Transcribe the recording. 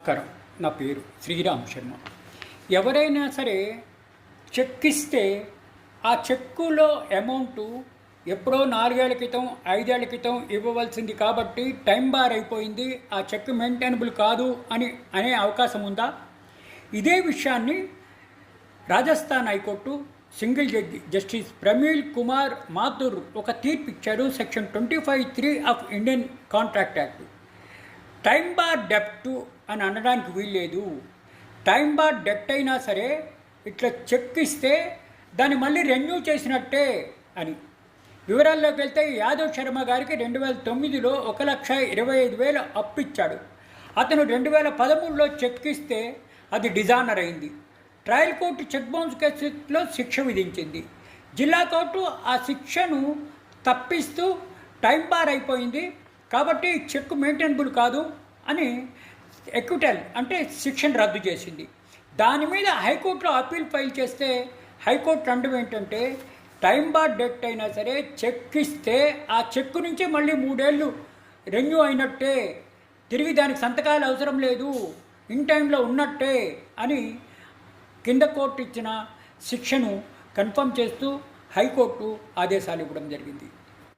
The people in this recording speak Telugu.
నమస్కారం. నా పేరు శ్రీరామ్ శర్మ. ఎవరైనా సరే చెక్ ఇస్తే ఆ చెక్కులో అమౌంట్ ఎప్పుడో నాలుగేళ్ళ క్రితం ఐదేళ్ళ క్రితం ఇవ్వవలసింది కాబట్టి టైం బార్ అయిపోయింది. ఆ చెక్ మెయింటైనబుల్ కాదు అని అనే అవకాశం ఉందా? ఇదే విషయాన్ని Rajasthan high court single judge justice Pramil Kumar Mathur ఒక తీర్పు ఇచ్చారు. Section twenty five three of Indian contract act time bar డెప్ట్ అని అనడానికి వీల్లేదు. టైం బార్ డెప్ట్ అయినా సరే ఇట్లా చెక్ ఇస్తే దాన్ని మళ్ళీ రెన్యూ చేసినట్టే అని. వివరాల్లోకి వెళ్తే యాదవ్ శర్మ గారికి రెండు వేల తొమ్మిదిలో ఒక లక్ష ఇరవై ఐదు వేలు అప్పిచ్చాడు. అతను రెండు వేల పదమూడులో చెక్ ఇస్తే అది డిజానర్ అయింది. ట్రయల్ కోర్టు చెక్ బౌన్స్ కేసులో శిక్ష విధించింది. జిల్లా కోర్టు ఆ శిక్షను తప్పిస్తూ టైం బార్ అయిపోయింది. కాబట్టి చెక్ మెయింటైనబుల్ కాదు అని ఎక్విటల్ అంటే శిక్షను రద్దు చేసింది. దాని మీద హైకోర్టులో అప్పీల్ ఫైల్ చేస్తే హైకోర్టు అండం ఏంటంటే టైం బార్ డెట్ అయినా సరే చెక్ ఇస్తే ఆ చెక్ నుంచి మళ్ళీ మూడేళ్ళు రెన్యూ అయినట్టే తిరిగి దానికి సంతకాలు అవసరం లేదు ఇన్ టైంలో ఉన్నట్టే అని కింద కోర్టు ఇచ్చిన శిక్షను కన్ఫర్మ్ చేస్తూ హైకోర్టు ఆదేశాలు ఇవ్వడం జరిగింది.